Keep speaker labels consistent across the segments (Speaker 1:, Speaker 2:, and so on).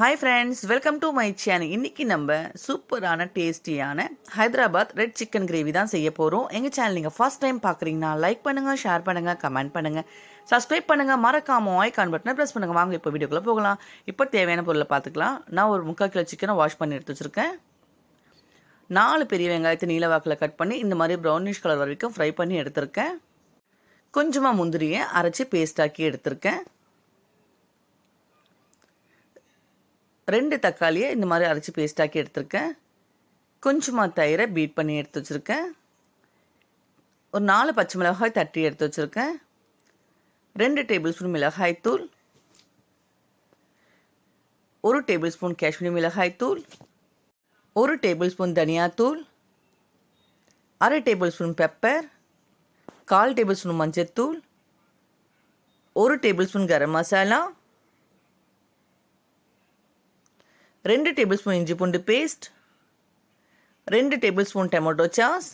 Speaker 1: Hi friends welcome to my channel இன்றைக்கி நம்ம சூப்பரான டேஸ்டியான ஹைதராபாத் ரெட் சிக்கன் கிரேவி தான் செய்ய போகிறோம் எங்கள் சேனல் நீங்கள் ஃபர்ஸ்ட் டைம் பார்க்குறீங்கன்னா லைக் பண்ணுங்கள் ஷேர் பண்ணுங்கள் கமெண்ட் பண்ணுங்கள் சப்ஸ்கிரைப் பண்ணுங்கள் மறக்காம ஐக்கான் பட்டனை ப்ரெஸ் பண்ணுங்கள் வாங்க இப்போ வீடியோக்குள்ளே போகலாம். இப்போ தேவையான பொருளை பார்த்துக்கலாம். நான் ஒரு முக்கால் கிலோ சிக்கனை வாஷ் பண்ணி எடுத்து வச்சுருக்கேன். நாலு பெரிய வெங்காயத்தை நீல வாக்கில் கட் பண்ணி இந்த மாதிரி ப்ரௌனிஷ் கலர் வரைக்கும் ஃப்ரை பண்ணி எடுத்திருக்கேன். கொஞ்சமாக முந்திரியை அரைச்சி பேஸ்டாக்கி எடுத்திருக்கேன். ரெண்டு தக்காளியை இந்த மாதிரி அரைச்சி பேஸ்டாக்கி எடுத்திருக்கேன். கொஞ்சமாக தயிரை பீட் பண்ணி எடுத்து வச்சுருக்கேன். ஒரு நாலு பச்சை மிளகாய் தட்டி எடுத்து வச்சுருக்கேன். ரெண்டு டேபிள் ஸ்பூன் மிளகாய் தூள். ஒரு டேபிள் ஸ்பூன் காஷ்மீரி மிளகாய் தூள். ஒரு டேபிள் ஸ்பூன் தனியாத்தூள் அரை டேபிள் ஸ்பூன் பெப்பர் கால் டேபிள் ஸ்பூன் மஞ்சத்தூள். ஒரு டேபிள் ஸ்பூன் கரம் மசாலா. ரெண்டு டேபிள் ஸ்பூன் இஞ்சி பூண்டு பேஸ்ட் ரெண்டு டேபிள் ஸ்பூன் டொமேட்டோ சாஸ்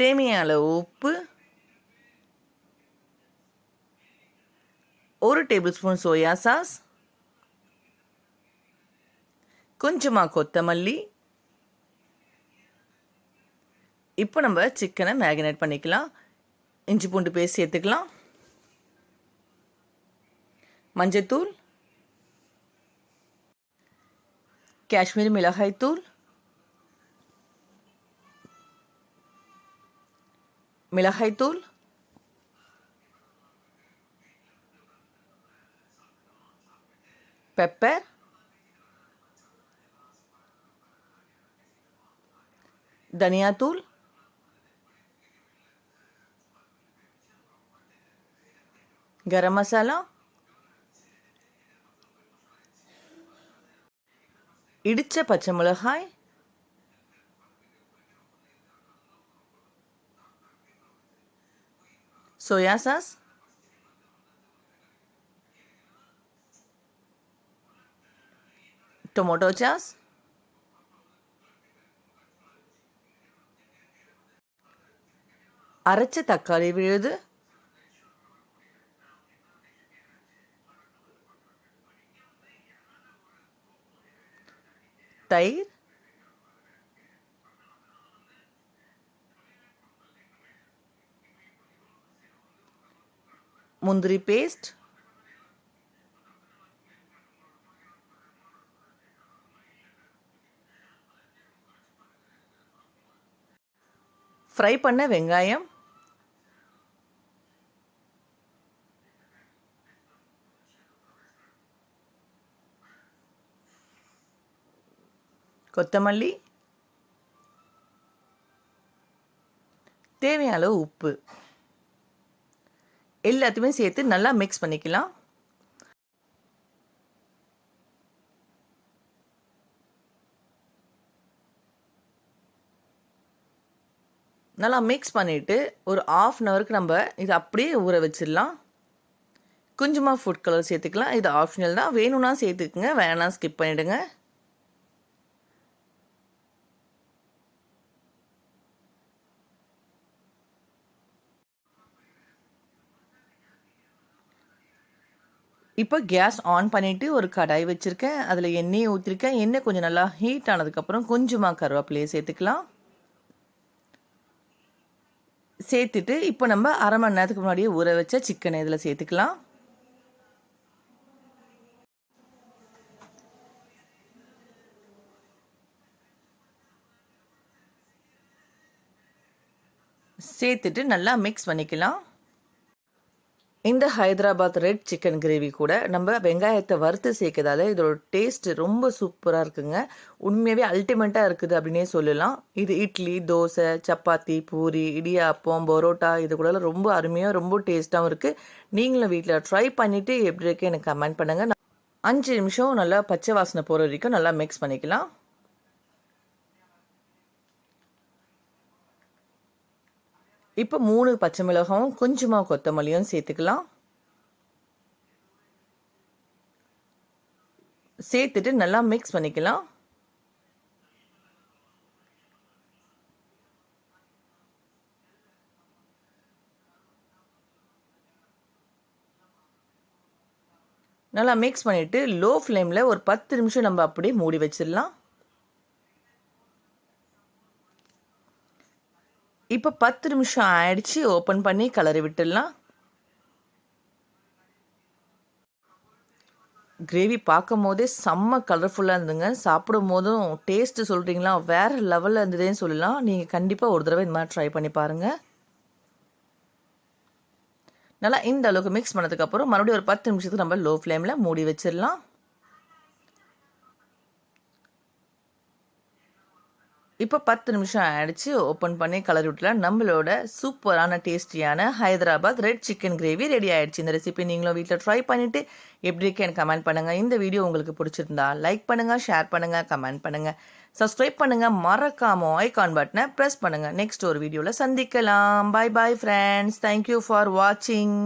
Speaker 1: தேவையான அளவு உப்பு ஒரு டேபிள் ஸ்பூன் சோயா சாஸ் கொஞ்சமாக கொத்தமல்லி. இப்போ நம்ம சிக்கனை மேரினேட் பண்ணிக்கலாம். இஞ்சி பூண்டு பேஸ்ட் சேர்த்துக்கலாம். மஞ்சத்தூள் காஷ்மீரி மிளகாய் தூள் மிளகாய் தூள் பெப்பர் தனியாத்தூள் கரம் மசாலா இடித்த பச்சை மிளகாய் சோயா சாஸ் டொமோட்டோ சாஸ் அரைச்ச தக்காளி விழுது தயிர் முந்திரி பேஸ்ட் ஃப்ரை பண்ண வெங்காயம். கொத்தமல்லி தேவையான அளவு உப்பு. எல்லாத்தையுமே சேர்த்து நல்லா மிக்ஸ் பண்ணிக்கலாம். நல்லா மிக்ஸ் பண்ணிவிட்டு ஒரு ஆஃப் அன் ஹவருக்கு நம்ம இதை அப்படியே ஊற வச்சிடலாம். கொஞ்சமாக ஃபுட் கலர் சேர்த்துக்கலாம். இது ஆப்ஷனல் தான். வேணும்னா சேர்த்துக்குங்க வேணாம் ஸ்கிப் பண்ணிவிடுங்க இப்போ கேஸ் ஆன் பண்ணிவிட்டு ஒரு கடாய் வச்சுருக்கேன். அதில் எண்ணெயை ஊற்றிருக்கேன் எண்ணெய் கொஞ்சம் நல்லா ஹீட் ஆனதுக்கப்புறம் கொஞ்சமாக கருவேப்பிலையை சேர்த்துக்கலாம். சேர்த்துட்டு இப்போ நம்ம அரை மணி நேரத்துக்கு முன்னாடியே ஊற வச்ச சிக்கனை இதில் சேர்த்துக்கலாம். சேர்த்துட்டு நல்லா மிக்ஸ் பண்ணிக்கலாம். இந்த ஹைதராபாத் ரெட் சிக்கன் கிரேவி கூட நம்ம வெங்காயத்தை வறுத்து சேர்க்கறதால இதோட டேஸ்ட் ரொம்ப சூப்பராக இருக்குங்க. உண்மையாகவே அல்டிமேட்டாக இருக்குது அப்படின்னே சொல்லலாம். இது இட்லி தோசை சப்பாத்தி பூரி இடியாப்பம் பரோட்டா இது கூட ரொம்ப அருமையாக ரொம்ப டேஸ்ட்டாகவும் இருக்குது நீங்களும் வீட்டில் ட்ரை பண்ணிவிட்டு எப்படி இருக்கு எனக்கு கமெண்ட் பண்ணுங்கள் அஞ்சு நிமிஷம் நல்லா பச்சை வாசனை போகிற வரைக்கும் நல்லா மிக்ஸ் பண்ணிக்கலாம். இப்போ மூணு பச்சை மிளகாவும் கொஞ்சமாக கொத்தமல்லியும் சேர்த்துக்கலாம். சேர்த்துட்டு நல்லா மிக்ஸ் பண்ணிக்கலாம். நல்லா மிக்ஸ் பண்ணிவிட்டு லோ ஃப்ளேமில் ஒரு பத்து நிமிஷம் நம்ம அப்படியே மூடி வச்சிடலாம். இப்போ பத்து நிமிஷம் ஆயிடுச்சு ஓப்பன் பண்ணி கலரி விட்டுடலாம். கிரேவி பார்க்கும் போதே செம்ம கலர்ஃபுல்லாக இருந்துங்க. சாப்பிடும் போதும் டேஸ்ட்டு சொல்கிறீங்களா வேறு லெவலில் இருந்ததுன்னு சொல்லலாம். நீங்கள் கண்டிப்பாக ஒரு தடவை இந்த மாதிரி ட்ரை பண்ணி பாருங்கள் நல்லா இந்த அளவுக்கு மிக்ஸ் பண்ணதுக்கப்புறம் மறுபடியும் ஒரு பத்து நிமிஷத்துக்கு நம்ம லோ ஃப்ளேமில் மூடி வச்சிடலாம். இப்போ பத்து நிமிஷம் ஆயிடுச்சு. ஓப்பன் பண்ணி கலர் விட்டுலாம் நம்மளோட சூப்பரான டேஸ்டியான Hyderabad red chicken gravy ready ஆயிடுச்சு. இந்த ரெசிபி நீங்களும் வீட்டில் ட்ரை பண்ணிவிட்டு எப்படி இருக்கேன்னு கமெண்ட் பண்ணுங்கள் இந்த வீடியோ உங்களுக்கு பிடிச்சிருந்தா லைக் பண்ணுங்கள் ஷேர் பண்ணுங்கள் கமெண்ட் பண்ணுங்கள் சப்ஸ்கிரைப் பண்ணுங்கள் மறக்காம ஐகான் பட்டனை ப்ரெஸ் பண்ணுங்கள் நெக்ஸ்ட் ஒரு வீடியோவில் சந்திக்கலாம். Bye bye friends thank you for வாட்சிங்